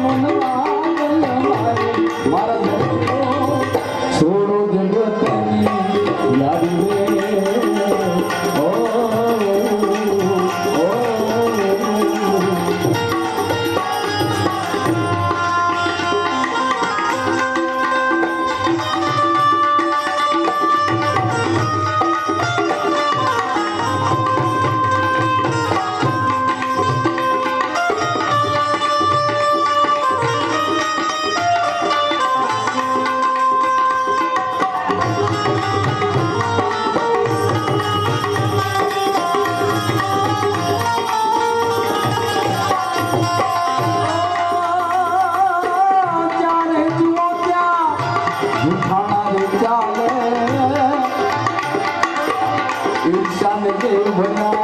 no, no. Thank you.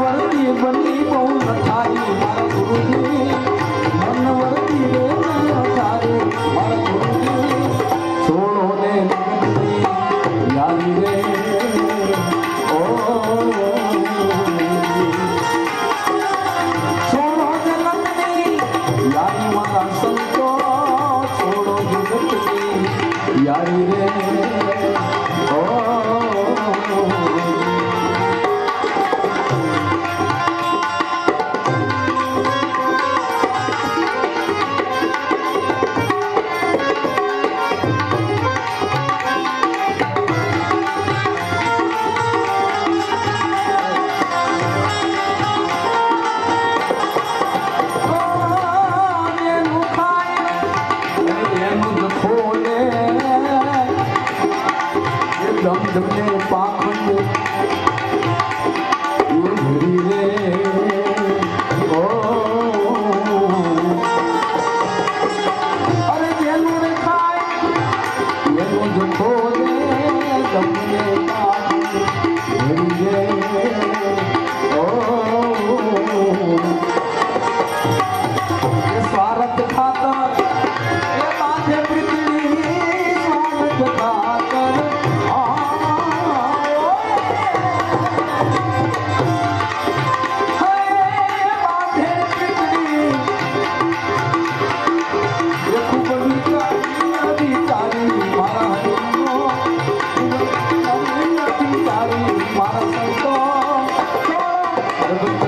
Worli બની બહુ લખાઈ મારા ગુરુજી. Okay.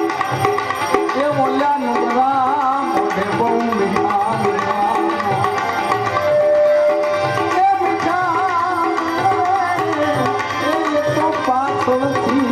Oh,